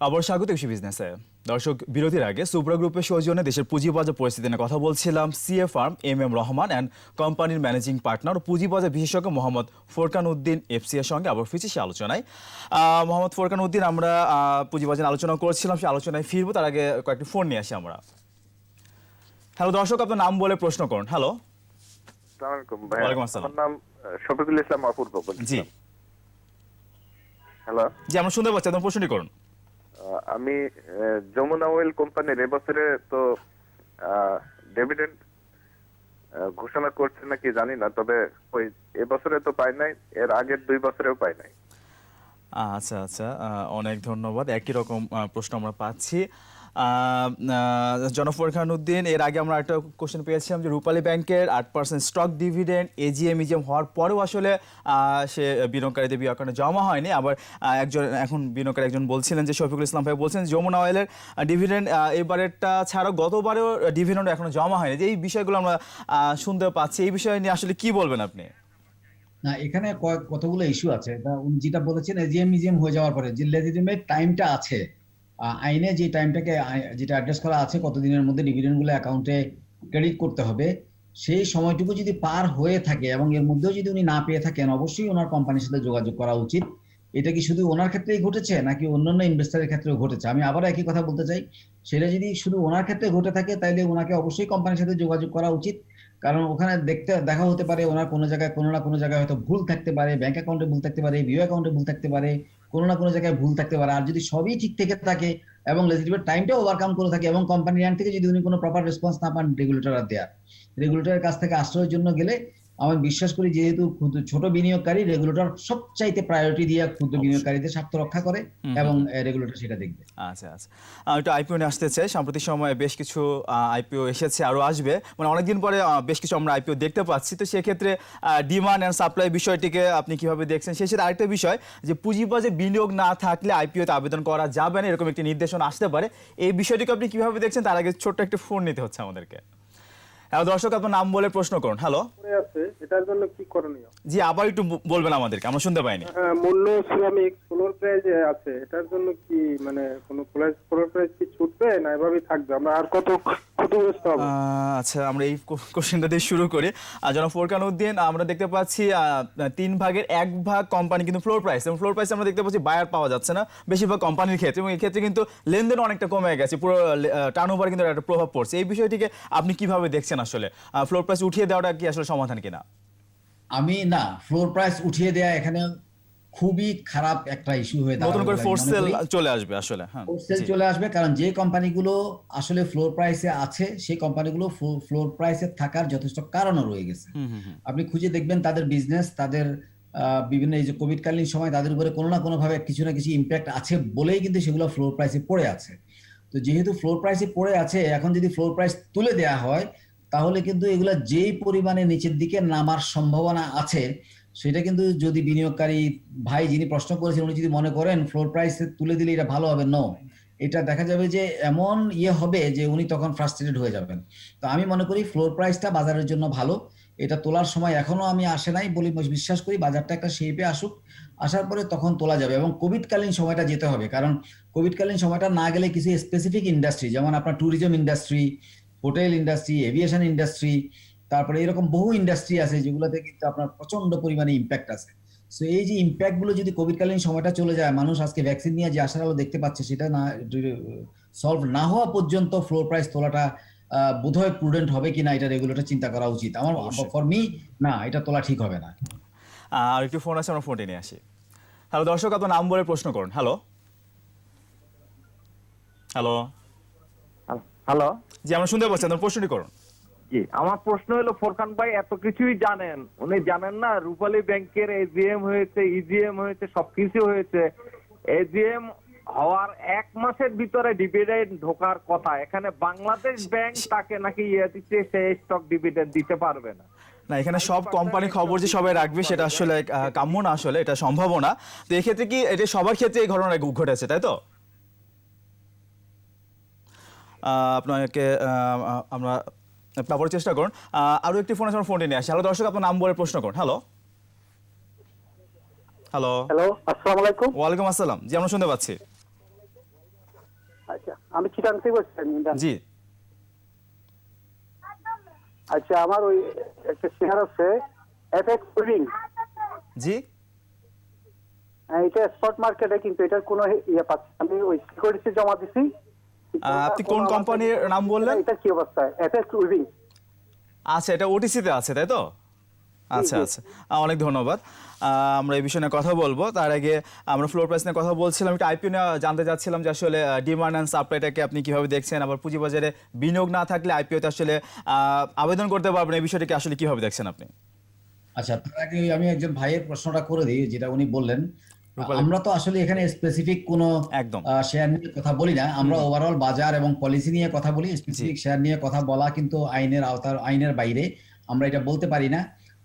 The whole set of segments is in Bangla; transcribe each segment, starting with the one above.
আবার স্বাগত কৃষি বিজনেসে দর্শক বিরতির আগে সুব্রা গ্রুপের সৌজন্যে দেশের পুঁজিবাজার পরিস্থিতি নিয়ে কথা বলছিলাম CA firm M M Rahman and কোম্পানির ম্যানেজিং পার্টনার ও পুঁজিবাজার বিশেষজ্ঞ মোহাম্মদ ফোরকান উদ্দিন এফসি এর সঙ্গে আবার ফিরছি সে আলোচনায়। মোহাম্মদ ফোরকান উদ্দিন আমরা পুঁজিবাজার আলোচনা করছিলাম সে আলোচনায় ফিরবো তার আগে কয়েকটি ফোন নিয়ে আসি আমরা। হ্যালো দর্শক আপনার নাম বলে প্রশ্ন করুন। হ্যালো। আমার নাম শফিকুল ইসলাম অপূর্ব জি। হ্যালো জি আমরা শুনতে পাচ্ছি আপনার প্রশ্নটি করুন। আমি যমুনা অয়েল কোম্পানির এবছরে তো ডেভিডেন্ট ঘোষণা করছে নাকি জানি না, তবে ওই এবছরে তো পাই নাই, এর আগের দুই বছরেও পাই নাই। আচ্ছা আচ্ছা অনেক ধন্যবাদ। একই রকম প্রশ্ন আমরা পাচ্ছি। জনফর খান উদ্দিন, এর আগে আমরা একটা কোশ্চেন পেয়েছিলাম যে রূপালী ব্যাংকের আট percent stock dividend AGM EGM হওয়ার পরেও আসলে সে বিনিয়োগকারীদের বিয়ে অ্যাকাউন্টে জমা হয়নি। আবার একজন, এখন বিনিয়োগকারী একজন বলছিলেন যে, শফিকুল ইসলাম ভাই বলছেন যমুনা অয়েলের ডিভিডেন্ড এবারেরটা ছাড়াও গতবারেও ডিভিডেন্ড এখনও জমা হয়নি। এই বিষয়গুলো আমরা শুনতে পাচ্ছি। এই বিষয় নিয়ে আসলে কি বলবেন আপনি? না, এখানে কতগুলো ইস্যু আছে। উনি যেটা বলেছেন এজিএম মিজিএম হয়ে যাওয়ার পরে যে লেজিটিমেট টাইমটা আছে আইনে যে টাইমটাকে যেটা অ্যাড্রেস করা আছে, কতদিনের মধ্যে ডিভিডেন্ডগুলো অ্যাকাউন্টে ক্রেডিট করতে হবে, সেই সময়টুকু যদি পার হয়ে থাকে এবং এর মধ্যেও যদি উনি না পেয়ে থাকেন, অবশ্যই ওনার কোম্পানির সাথে যোগাযোগ করা উচিত। এটা কি শুধু ওনার ক্ষেত্রেই ঘটেছে, নাকি অন্যান্য ইনভেস্টারের ক্ষেত্রেও ঘটেছে? আমি আবার একই কথা বলতে চাই, সেটা যদি শুধু ওনার ক্ষেত্রে ঘটে থাকে তাহলে ওনাকে অবশ্যই কোম্পানির সাথে যোগাযোগ করা উচিত। কারণ ওখানে দেখতে, দেখা হতে পারে ওনার কোনো জায়গায়, কোনো না কোনো জায়গায় হয়তো ভুল থাকতে পারে ব্যাংক অ্যাকাউন্টে ভুল থাকতে পারে ভিও অ্যাকাউন্টে ভুল থাকতে পারে কোনো না কোনো জায়গায় ভুল থাকতে পারে। আর যদি সবই ঠিক থেকে থাকে এবং লেজিটিমেট টাইমটা ওভারকাম করে থাকে এবং কোম্পানির এন্ড থেকে যদি উনি কোনো প্রপার রেসপন্স না পান রেগুলেটর আর দেয়ার। রেগুলেটরের কাছ থেকে আশ্রয়ের জন্য গেলে আমি বিশ্বাস করি যেহেতু ক্ষুদ্র ছোট বিনিয়োগকারী রেগুলেটর সবচাইতে প্রায়োরিটি দিয়ে ক্ষুদ্র বিনিয়োগকারীদের স্বার্থ রক্ষা করে এবং রেগুলেটর সেটা দেখবে। আচ্ছা আচ্ছা। আমি একটু আইপিও নিয়ে আসতে চাই। সাম্প্রতিক সময়ে বেশ কিছু আইপিও এসেছে আরও আসবে। মানে অনেকদিন পরে বেশ কিছু আমরা আইপিও দেখতে পাচ্ছি। তো সেক্ষেত্রে ডিমান্ড অ্যান্ড সাপ্লাই বিষয়টিকে আপনি কীভাবে দেখছেন? সেই সাথে আরেকটা বিষয় যে পুঁজিবাজে বিনিয়োগ না থাকলে আইপিওতে আবেদন করা যাবে না এরকম একটি নির্দেশনা আসতে পারে। এই বিষয়টিকে আপনি কীভাবে দেখছেন? তার আগে ছোট্ট একটি ফোন নিতে হচ্ছে আমাদেরকে। দর্শক আপনার নাম বলে প্রশ্ন করুন। হ্যালো আছে এটার জন্য কি করণীয়? জি আবার একটু বলবেন আমাদেরকে আমরা শুনতে পাইনি। হ্যাঁ, মূল্য শ্রমিক ফ্লোর প্রাইজ আছে এটার জন্য কি মানে কোনো ফ্লোর প্রাইজ কি ছুটবে না এভাবেই থাকবে? আমরা আর কত ক্ষতিগ্রস্ত হব? আচ্ছা আমরা এই কোশ্চেনটা দিয়ে শুরু করি। আর যেন ফোরকান উদ্দিন আমরা দেখতে পাচ্ছি তিন ভাগের এক ভাগ কোম্পানি কিন্তু ফ্লোর প্রাইস এবং ফ্লোর প্রাইস আমরা দেখতে পাচ্ছি বায়ার পাওয়া যাচ্ছে না বেশিরভাগ কোম্পানির ক্ষেত্রে এবং এই ক্ষেত্রে কিন্তু লেনদেন অনেকটা কমে গেছে পুরো টার্ন ওভার কিন্তু একটা প্রভাব পড়ছে। এই বিষয়টিকে আপনি কীভাবে দেখছেন আসলে? ফ্লোর প্রাইস উঠিয়ে দেওয়াটা কি আসলে সমাধান কিনা? আমি না ফ্লোর প্রাইস উঠিয়ে দেয়া এখানে খুবই খারাপ একটা ইস্যু হয়ে দাঁড়াবে নতুন করে ফোর্স সেল চলে আসবে আসলে হ্যাঁ সেল চলে আসবে কারণ যে কোম্পানিগুলো আসলে ফ্লোর প্রাইসে আছে সেই কোম্পানিগুলো ফ্লোর প্রাইসে থাকার যথেষ্ট কারণও রয়ে গেছে। আপনি খুঁজে দেখবেন তাদের বিজনেস তাদের বিভিন্ন এই যে কোভিড কালীন সময় তাদের উপরে কোনো না কোনো ভাবে কিছু না কিছু ইম্প্যাক্ট আছে বলেই কিন্তু সেগুলো ফ্লোর প্রাইসে পড়ে আছে। তো যেহেতু ফ্লোর প্রাইসে পড়ে আছে এখন যদি ফ্লোর প্রাইস তুলে দেয়া হয় তাহলে কিন্তু এগুলা যেই পরিমাণে নিচের দিকে নামার সম্ভাবনা আছে, সেটা কিন্তু যদি বিনিয়োগকারী ভাই যিনি প্রশ্ন করেছেন, উনি যদি মনে করেন ফ্লোর প্রাইসে তুলে দিলে এটা ভালো হবে নো এটা দেখা যাবে যে এমন ইয়ে হবে যে উনি তখন ফ্রাস্ট্রেটেড হয়ে যাবেন। তো আমি মনে করি ফ্লোর প্রাইসটা বাজারের জন্য ভালো। এটা তোলার সময় এখনও আমি আসে নাই বলে বিশ্বাস করি বাজারটা একটা শেপে আসুক, আসার পরে তখন তোলা যাবে এবং কোভিডকালীন সময়টা যেতে হবে। কারণ কোভিডকালীন সময়টা না গেলে কিছু স্পেসিফিক ইন্ডাস্ট্রি যেমন আপনার tourism industry hotel industry aviation industry তারপরে এরকম বহু ইন্ডাস্ট্রি আছে যেগুলোতে কিন্তু আপনার প্রচণ্ড পরিমাণে ইম্প্যাক্ট আছে। সো এই যে ইম্প্যাক্টগুলো যদি কোভিডকালীন সময়টা চলে যায় মানুষ আজকে ভ্যাকসিন নিয়ে যে আশার আলো দেখতে পাচ্ছে সেটা না সলভ না হওয়া পর্যন্ত ফ্লোর প্রাইস তোলাটা বোধহয় প্রুডেন্ট হবে কিনা এটা রেগুলেটর চিন্তা করা উচিত। আমার। ফর মি না এটা তোলা ঠিক হবে না। আর একটু ফোন আছে আমরা ফোনটি নিয়ে আসি। হ্যালো দর্শক আপনার নাম বলে প্রশ্ন করুন। হ্যালো হ্যালো হ্যালো জি আমরা শুনতে পাচ্ছি আপনার প্রশ্নটি করুন। জি আমার প্রশ্ন হলো ফোরকান ভাই এত কিছুই জানেন। উনি জানেন না রূপালী ব্যাংকের এজিএম হয়েছে ইজিএম হয়েছে সবকিছু হয়েছে। এজিএম হওয়ার এক মাসের ভিতরে ডিভিডেন্ড ঢোকার কথা। এখানে বাংলাদেশ ব্যাংক তাকে নাকি ইয়ে দিচ্ছে সে স্টক ডিভিডেন্ড দিতে পারবে না। না এখানে সব কোম্পানি খবর যে সবাই রাখবে সেটা আসলে কাম্য না আসলে এটা সম্ভব না। তো এক্ষেত্রে কি এটা সবার ক্ষেত্রে এই ঘটনা ঘটেছে তাই তো? আপনাকে আমরা পাওয়ার চেষ্টা করুন। আহ, আরও একটি ফোন আছে আমার ফোনটি নিয়ে আসি। হ্যালো দর্শক আপনার নাম বলে প্রশ্ন করুন। হ্যালো হ্যালো হ্যালো আসসালামু আলাইকুম। ওয়ালাইকুম আসসালাম। জি আমরা শুনতে পাচ্ছি। আচ্ছা আমি চিটাং থেকে বলছি জি। আচ্ছা আমার ওই একটা শেয়ার আছে এফএক্স হোল্ডিং জি। এটা স্পট মার্কেটে কিন্তু এটার কোনো ইয়ে পাচ্ছি আমি ওই সিকিউরিটি জমা দিছি। আপনি কোন কোম্পানির নাম বললেন? এটা কি অবস্থা? এফএক্স হোল্ডিং আচ্ছা এটা ওটিসিতে আছে তাই তো? আচ্ছা আচ্ছা। অনেক ধন্যবাদ। আমরা এই বিষয়ে নিয়ে কথা বলব। তার আগে আমরা ফ্লোর প্রাইস নিয়ে কথা বলছিলাম একটু আইপিও নিয়ে জানতে চাচ্ছিলাম যে আসলে ডিমান্ড অ্যান্ড সাপ্লাইটাকে আপনি কীভাবে দেখছেন? আবার পুঁজিবাজারে বিনিয়োগ না থাকলে আইপিওতে আসলে আহ, আবেদন করতে পারবেন। এই বিষয়টাকে আসলে কীভাবে দেখছেন আপনি? আচ্ছা তার আগে আমি একজন ভাইয়ের প্রশ্নটা করে দিই যেটা উনি বললেন। আমরা তো আসলে এখানে স্পেসিফিক কোনো একদম। শেয়ার নিয়ে কথা বলি না। আমরা ওভারঅল বাজার এবং পলিসি নিয়ে কথা বলি স্পেসিফিক শেয়ার নিয়ে কথা বলা কিন্তু আইনের আওতার আইনের বাইরে আমরা এটা বলতে পারি না।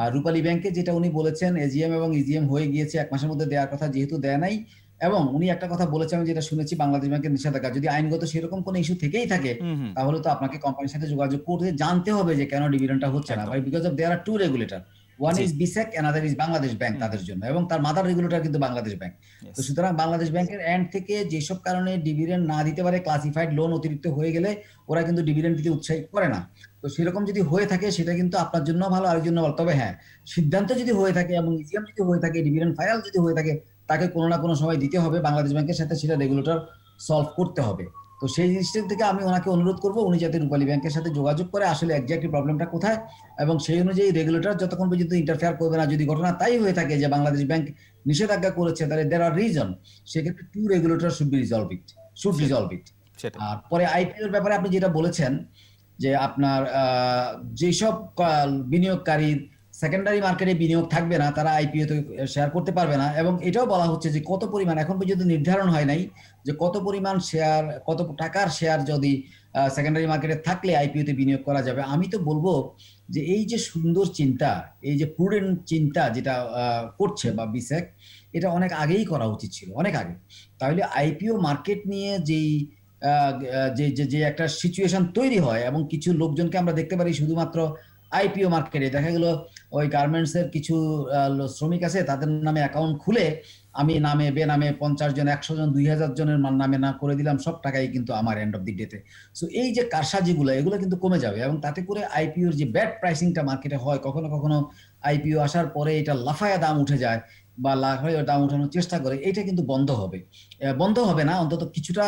আর রূপালী ব্যাংকে যেটা উনি বলেছেন এজিএম এবং ইজিএম হয়ে গিয়েছে এক মাসের মধ্যে দেওয়ার কথা যেহেতু দেয় নাই এবং উনি একটা কথা বলেছেন আমি যেটা শুনেছি বাংলাদেশ ব্যাংকের নিষেধাজ্ঞা। যদি আইনগত সেরকম কোনো ইস্যু থেকেই থাকে তাহলে তো আপনাকে কোম্পানির সাথে যোগাযোগ করতে জানতে হবে যে কেন ডিভিডেন্ডটা হচ্ছে না। Because of there are two regulator one. Is BSEC another is Bangladesh bank তাদের জন্য এবং তার মাদার রেগুলেটর কিন্তু বাংলাদেশ ব্যাংক তো সুতরাং বাংলাদেশ ব্যাংকের এন্ড থেকে যেসব কারণে ডিভিডেন্ড না দিতে পারে ক্লাসিফাইড লোন অতিরিক্ত হয়ে গেলে ওরা কিন্তু ডিভিডেন্ড দিতে উৎসাহিত করে না। তো সেরকম যদি হয়ে থাকে সেটা কিন্তু আপনার জন্য ভালো আর জন্য ভালো। তবে হ্যাঁ সিদ্ধান্ত যদি হয়ে থাকে এবং ইজিএম যদি হয়ে থাকে ডিভিডেন্ড ফাইল যদি হয়ে থাকে তাকে কোনো না কোনো সময় দিতে হবে। বাংলাদেশ ব্যাংকের সাথে সেটা রেগুলেটর সলভ করতে হবে। তো সেই জিনিসটা থেকে আমি ওনাকে অনুরোধ করব উনি যাতে রূপালী ব্যাংকের সাথে যোগাযোগ করে আসলে একজাক্টলি প্রবলেমটা কোথায় এবং সেই অনুযায়ী রেগুলেটর যতক্ষণ পর্যন্ত ইন্টারফেয়ার করবে না যদি ঘটনা তাই হয়ে থাকে যে বাংলাদেশ ব্যাংক নিষেধাজ্ঞা করেছে তাহলে দের আর রিজন সেক্ষেত্রে two regulator should be resolve it should resolve it সেটা আর পরে আইপিওর ব্যাপারে আপনি যেটা বলেছেন যে আপনার যেসব বিনিয়োগকারীর সেকেন্ডারি মার্কেটে বিনিয়োগ থাকবে না, তারা আইপিও তে শেয়ার করতে পারবে না এবং এটাও বলা হচ্ছে যে কত পরিমাণ, এখন পর্যন্ত নির্ধারণ হয় নাই যে কত পরিমাণ শেয়ার কত টাকার শেয়ার যদি সেকেন্ডারি মার্কেটে থাকলে আইপিও তে বিনিয়োগ করা যাবে। আমি তো বলব যে এই যে সুন্দর চিন্তা, এই যে প্রুডেন্ট চিন্তা যেটা করছে বা বিসেক, এটা অনেক আগেই করা উচিত ছিল, অনেক আগে। তাহলে আইপিও মার্কেট নিয়ে যেই যে যে একটা সিচুয়েশন তৈরি হয় এবং কিছু লোকজনকে আমরা দেখতে পারি, শুধুমাত্র আইপিও মার্কেটে দেখা গেল, ওই গার্মেন্টস এর কিছু শ্রমিক আছে, তাদের নামে অ্যাকাউন্ট খুলে আমি নামে, বেনামে পঞ্চাশ জন, একশো জন, দুই হাজার জনের নামে না করে দিলাম, সব টাকাই কিন্তু আমার এন্ড অফ দি ডেতে সো এই যে কারসাজিগুলো, এগুলো কিন্তু কমে যাবে এবং তাতে করে আইপিওর যে ব্যাড প্রাইসিংটা মার্কেটে হয়, কখনো কখনো আইপিও আসার পরে এটা লাফায়া দাম উঠে যায়। বা লাফায়া দাম উঠানোর চেষ্টা করে এটা কিন্তু বন্ধ হবে। বন্ধ হবে না, অন্তত কিছুটা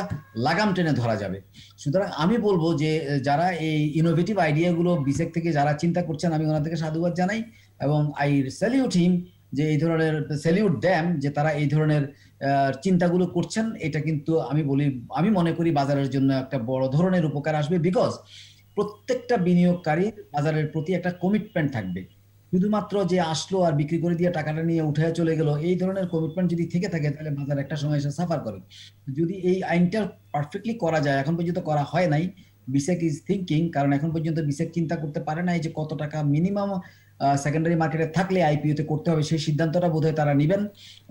লাগাম টেনে ধরা যাবে। সুতরাং আমি বলব যে যারা এই ইনোভেটিভ আইডিয়াগুলো বিসেক থেকে যারা চিন্তা করছেন, আমি ওনাদেরকে সাধুবাদ জানাই এবং আই স্যালিউট হিম যে, এই ধরনের স্যালিউট ড্যাম যে, তারা এই ধরনের চিন্তাগুলো করছেন। এটা কিন্তু আমি বলি, আমি মনে করি বাজারের জন্য একটা বড় ধরনের উপকার আসবে বিকজ প্রত্যেকটা বিনিয়োগকারীর বাজারের প্রতি একটা কমিটমেন্ট থাকবে। শুধুমাত্র যে আসলো আর বিক্রি করে দিয়ে টাকাটা নিয়ে উঠে চলে গেল, এই ধরনের কমিটমেন্ট যদি থেকে থাকে, তাহলে বাজার একটা সময় এসে সাফার করে। যদি এই আইনটা পারফেক্টলি করা যায়, এখন পর্যন্ত করা হয় নাই বিসেক ইজ থিঙ্কিং কারণ এখন পর্যন্ত বিসেক চিন্তা করতে পারে নাই যে কত টাকা মিনিমাম সেকেন্ডারি মার্কেটে থাকলে আইপিও তে করতে হবে, সেই সিদ্ধান্তটা বোধহয় তারা নেবেন।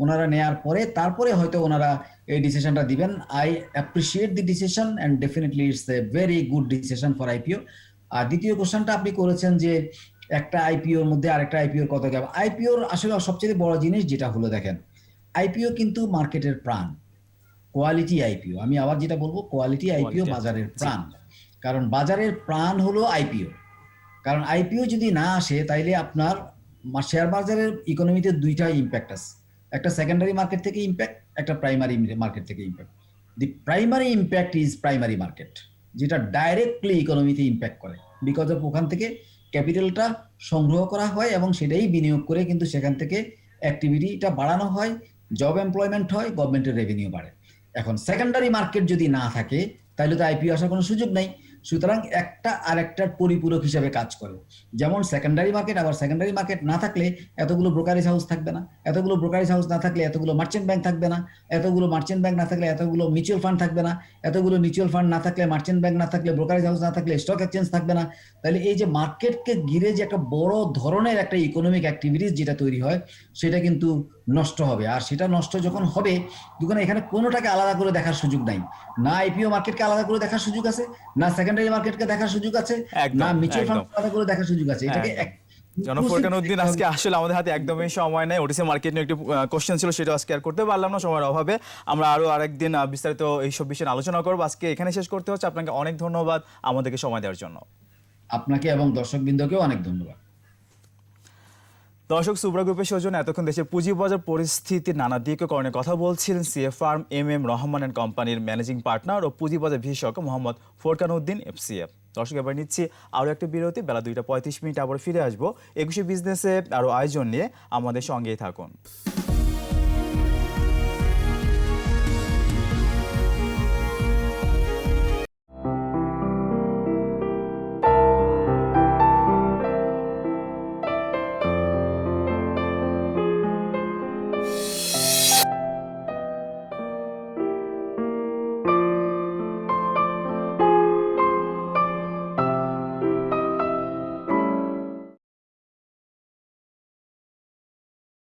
ওনারা নেয়ার পরে, তারপরে হয়তো ওনারা এই ডিসিশনটা দিবেন। I appreciate the decision and definitely it's a very good decision for IPO আর দ্বিতীয় কোশ্চেনটা আপনি করেছেন যে একটা আইপিওর মধ্যে আরেকটা আইপিওর কত যাবে আইপিওর আসলে সবচেয়ে বড় জিনিস যেটা হলো দেখেন আইপিও কিন্তু মার্কেটের প্রাণ। কোয়ালিটি আইপিও আমি আবার যেটা বলব কোয়ালিটি আইপিও বাজারের প্রাণ। কারণ বাজারের প্রাণ হলো আইপিও কারণ আইপিও যদি না আসে তাইলে আপনার শেয়ার বাজারের ইকোনমিতে দুইটা ইম্প্যাক্ট আছে। একটা সেকেন্ডারি মার্কেট থেকে ইম্প্যাক্ট একটা প্রাইমারি মার্কেট থেকে impact the primary impact is primary market যেটা ডাইরেক্টলি ইকোনমিতে ইম্প্যাক্ট করে। বিকজ অফ ওখান থেকে ক্যাপিটালটা সংগ্রহ করা হয় এবং সেটাই বিনিয়োগ করে কিন্তু সেখান থেকে অ্যাক্টিভিটিটা বাড়ানো হয় জব এমপ্লয়মেন্ট হয় গভর্নমেন্টের রেভিনিউ বাড়ে। এখন সেকেন্ডারি মার্কেট যদি না থাকে, তাহলে তো আইপিও আসার কোনো সুযোগ নাই। সুতরাং একটা আরেকটার পরিপূরক হিসাবে কাজ করে। যেমন সেকেন্ডারি মার্কেট আবার সেকেন্ডারি মার্কেট না থাকলে এতগুলো ব্রোকারেজ হাউস থাকবে না। এতগুলো ব্রোকারেজ হাউস না থাকলে এতগুলো মার্চেন্ট ব্যাংক থাকবে না। এতগুলো মার্চেন্ট ব্যাংক না থাকলে এতগুলো মিউচুয়াল ফান্ড থাকবে না। এতগুলো মিউচুয়াল ফান্ড না থাকলে মার্চেন্ট ব্যাংক না থাকলে ব্রোকারেজ হাউস না থাকলে স্টক এক্সচেঞ্জ থাকবে না। তাহলে এই যে মার্কেটকে ঘিরে যে একটা বড় ধরনের একটা ইকোনমিক অ্যাক্টিভিটিস যেটা তৈরি হয়, সেটা কিন্তু নষ্ট হবে। আর সেটা নষ্ট যখন হবে, তখন এখানে কোনোটাকে আলাদা করে দেখার সুযোগ নাই। না আইপিও মার্কেটকে আলাদা করে দেখার সুযোগ আছে, না সেকেন্ডারি মার্কেটকে দেখার সুযোগ আছে না মিউচুয়াল ফান্ড দেখার সুযোগ আছে এটাকে একদম। এক- জনফরকান উদ্দিন আজকে আসলে আমাদের হাতে একদমই সময় নেই। ওটিসি মার্কেট নিয়ে একটি কোশ্চেন ছিল সেটা আজকে আর করতে পারলাম না সময়ের অভাবে। আমরা আরও আরেকদিন বিস্তারিত এইসব বিষয়ে আলোচনা করব। আজকে এখানে শেষ করতে হচ্ছে। আপনাকে অনেক ধন্যবাদ আমাদেরকে সময় দেওয়ার জন্য। আপনাকে এবং দর্শকবৃন্দকেও অনেক ধন্যবাদ। দর্শক সুব্রা গ্রুপের সৌজন্য, এতক্ষণ দেশের পুঁজিবাজার পরিস্থিতির নানা দিককরণে কথা বলছিলেন CA firm M M Rahman and কোম্পানির ম্যানেজিং পার্টনার ও পুঁজিবাজার বিশেষজ্ঞ মোহাম্মদ ফোরকান উদ্দিন এফসিএফ দর্শক, এবার নিচ্ছি আরও একটা বিরতি। বেলা দুইটা পঁয়ত্রিশ মিনিট আবার ফিরে আসব। একুশে বিজনেসে আরও আয়োজন নিয়ে আমাদের সঙ্গেই থাকুন।